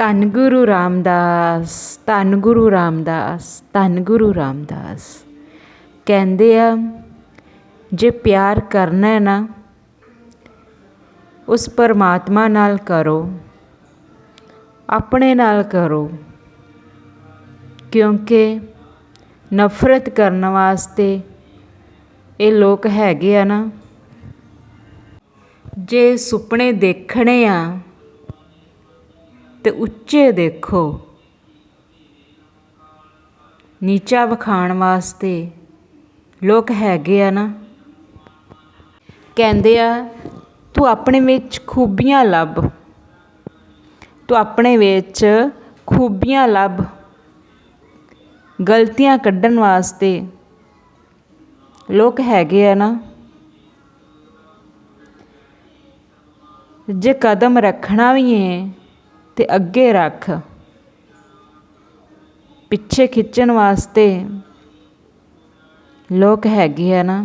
ਧੰਨ ਗੁਰੂ ਰਾਮਦਾਸ, ਧੰਨ ਗੁਰੂ ਰਾਮਦਾਸ, ਧੰਨ ਗੁਰੂ ਰਾਮਦਾਸ। ਕਹਿੰਦੇ ਆ, ਜੇ ਪਿਆਰ ਕਰਨਾ ਹੈ ਨਾ, ਉਸ ਪਰਮਾਤਮਾ ਨਾਲ ਕਰੋ, ਆਪਣੇ ਨਾਲ ਕਰੋ, ਕਿਉਂਕਿ ਨਫ਼ਰਤ ਕਰਨ ਵਾਸਤੇ ਇਹ ਲੋਕ ਹੈਗੇ ਆ ਨਾ। ਜੇ ਸੁਪਨੇ ਦੇਖਣੇ ਆ ਤੇ ਉੱਚੇ ਦੇਖੋ। ਨੀਚਾ ਵਿਖਾਣ ਵਾਸਤੇ ਲੋਕ ਹੈਗੇ ਆ ਨਾ। ਕਹਿੰਦੇ ਆ, ਤੂੰ ਆਪਣੇ ਵਿੱਚ ਖੂਬੀਆਂ ਲੱਭ। ਤੂੰ ਆਪਣੇ ਵਿੱਚ ਖੂਬੀਆਂ ਲੱਭ। ਗਲਤੀਆਂ ਕੱਢਣ ਵਾਸਤੇ ਲੋਕ ਹੈਗੇ ਆ ਨਾ। ਜੇ ਕਦਮ ਰੱਖਣਾ ਵੀ ਹੈ ਤੇ ਅੱਗੇ ਰੱਖ। ਪਿੱਛੇ ਖਿੱਚਣ ਵਾਸਤੇ ਲੋਕ ਹੈਗੇ ਆ ਨਾ।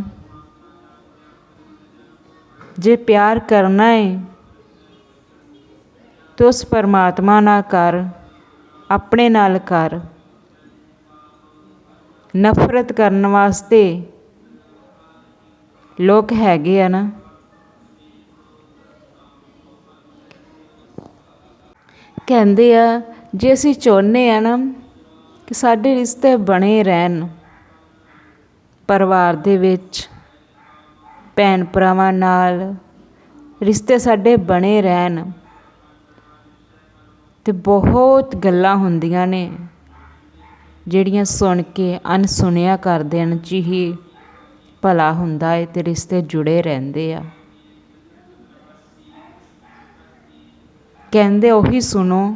ਜੇ ਪਿਆਰ ਕਰਨਾ ਹੈ ਤੇ ਉਸ ਪਰਮਾਤਮਾ ਨਾਲ ਕਰ, ਆਪਣੇ ਨਾਲ ਕਰ। ਨਫ਼ਰਤ ਕਰਨ ਵਾਸਤੇ ਲੋਕ ਹੈਗੇ ਆ ਨਾ। ਕਹਿੰਦੇ ਆ, ਜੇ ਅਸੀਂ ਚਾਹੁੰਦੇ ਆ ਨਾ ਕਿ ਸਾਡੇ ਰਿਸ਼ਤੇ ਬਣੇ ਰਹਿਣ, ਪਰਿਵਾਰ ਦੇ ਵਿੱਚ, ਭੈਣ ਭਰਾਵਾਂ ਨਾਲ ਰਿਸ਼ਤੇ ਸਾਡੇ ਬਣੇ ਰਹਿਣ, ਤੇ ਬਹੁਤ ਗੱਲਾਂ ਹੁੰਦੀਆਂ ਨੇ, ਜਿਹੜੀਆਂ ਸੁਣ ਕੇ ਅਨਸੁਣਿਆ ਕਰ ਦੇਣ 'ਚ ਹੀ ਭਲਾ ਹੁੰਦਾ ਏ ਤੇ ਰਿਸ਼ਤੇ ਜੁੜੇ ਰਹਿੰਦੇ ਆ। ਕਹਿੰਦੇ ਉਹੀ ਸੁਣੋ,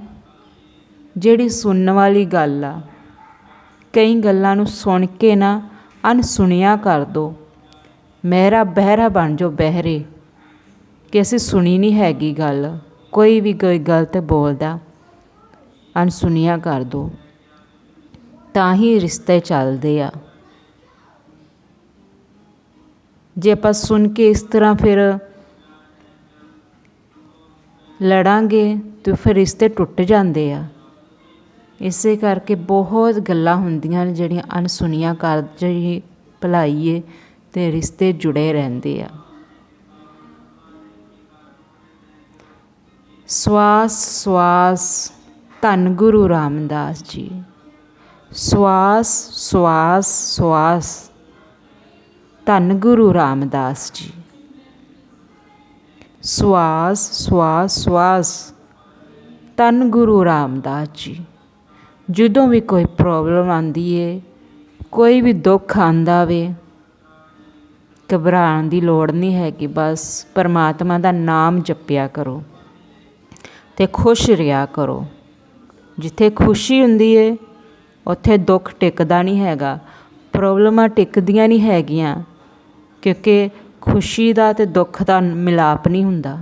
ਜਿਹੜੀ ਸੁਣਨ ਵਾਲੀ ਗੱਲ ਆ। ਕਈ ਗੱਲਾਂ ਨੂੰ ਸੁਣ ਕੇ ਨਾ ਅਣਸੁਣਿਆ ਕਰ ਦੋ। ਮਹਿਰਾ ਬਹਿਰਾ ਬਣ ਜਾਓ ਬਹਿਰੇ, ਕਿ ਅਸੀਂ ਸੁਣੀ ਨਹੀਂ ਹੈਗੀ ਗੱਲ, ਕੋਈ ਵੀ ਕੋਈ ਗਲਤ ਬੋਲਦਾ, ਅਣਸੁਣਿਆ ਕਰ ਦੋ। ਤਾਂ ਹੀ ਰਿਸ਼ਤੇ ਚੱਲਦੇ ਆ। ਜੇ ਆਪਾਂ ਸੁਣ ਕੇ ਇਸ ਤਰ੍ਹਾਂ ਫਿਰ ਲੜਾਂਗੇ ਤਾਂ ਫਿਰ ਰਿਸ਼ਤੇ ਟੁੱਟ ਜਾਂਦੇ ਆ। ਇਸੇ ਕਰਕੇ ਬਹੁਤ ਗੱਲਾਂ ਹੁੰਦੀਆਂ ਨੇ ਜਿਹੜੀਆਂ ਅਣਸੁਣੀਆਂ ਕਰ ਜਿਹੜੀ ਭਲਾਈਏ ਅਤੇ ਰਿਸ਼ਤੇ ਜੁੜੇ ਰਹਿੰਦੇ ਆ। ਸਵਾਸ ਸਵਾਸ, ਧੰਨ ਗੁਰੂ ਰਾਮਦਾਸ ਜੀ। ਸਵਾਸ ਸਵਾਸ ਸਵਾਸ, ਧੰਨ ਗੁਰੂ ਰਾਮਦਾਸ ਜੀ। ਸਵਾਸ ਸਵਾਸ ਸਵਾਸ ਧੰਨ ਗੁਰੂ ਰਾਮਦਾਸ ਜੀ, ਜਦੋਂ ਵੀ ਕੋਈ ਪ੍ਰੋਬਲਮ ਆਉਂਦੀ ਏ, ਕੋਈ ਵੀ ਦੁੱਖ ਆਂਦਾ ਵੇ, ਘਬਰਾਉਣ ਦੀ ਲੋੜ ਨਹੀਂ ਹੈਗੀ, ਬਸ ਪਰਮਾਤਮਾ ਦਾ ਨਾਮ ਜਪਿਆ ਕਰੋ ਤੇ ਖੁਸ਼ ਰਿਹਾ ਕਰੋ। ਜਿੱਥੇ ਖੁਸ਼ੀ ਹੁੰਦੀ ਏ, ਉੱਥੇ ਦੁੱਖ ਟਿਕਦਾ ਨਹੀਂ ਹੈਗਾ। ਪ੍ਰੋਬਲਮਾਂ ਟਿਕਦੀਆਂ ਨਹੀਂ ਹੈਗੀਆਂ, ਕਿਉਂਕਿ ਖੁਸ਼ੀ ਦਾ ਤੇ ਦੁੱਖ ਦਾ ਮਿਲਾਪ ਨਹੀਂ ਹੁੰਦਾ।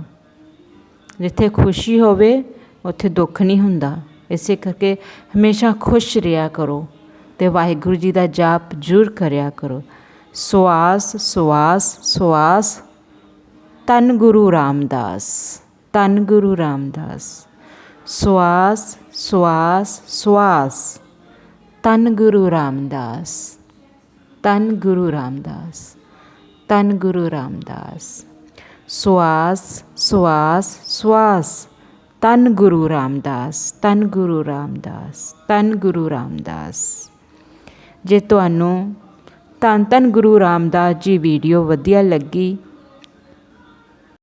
ਜਿੱਥੇ ਖੁਸ਼ੀ ਹੋਵੇ, ਉੱਥੇ ਦੁੱਖ ਨਹੀਂ ਹੁੰਦਾ। ਇਸੇ ਕਰਕੇ ਹਮੇਸ਼ਾ ਖੁਸ਼ ਰਿਹਾ ਕਰੋ ਤੇ ਵਾਹਿਗੁਰੂ ਜੀ ਦਾ ਜਾਪ ਜ਼ਰੂਰ ਕਰਿਆ ਕਰੋ। ਸਵਾਸ ਸਵਾਸ ਸਵਾਸ ਤਨ ਗੁਰੂ ਰਾਮਦਾਸ ਤਨ ਗੁਰੂ ਰਾਮਦਾਸ। ਸਵਾਸ ਸਵਾਸ ਸਵਾਸ ਤਨ ਗੁਰੂ ਰਾਮਦਾਸ ਤਨ ਗੁਰੂ ਰਾਮਦਾਸ। ਤਨ ਗੁਰੂ ਰਾਮਦਾਸ। ਸਵਾਸ ਸਵਾਸ ਸਵਾਸ ਤਨ ਗੁਰੂ ਰਾਮਦਾਸ, ਤਨ ਗੁਰੂ ਰਾਮਦਾਸ, ਤਨ ਗੁਰੂ ਰਾਮਦਾਸ। ਜੇ ਤੁਹਾਨੂੰ ਧੰਨ ਧੰਨ ਗੁਰੂ ਰਾਮਦਾਸ ਜੀ ਵੀਡੀਓ ਵਧੀਆ ਲੱਗੀ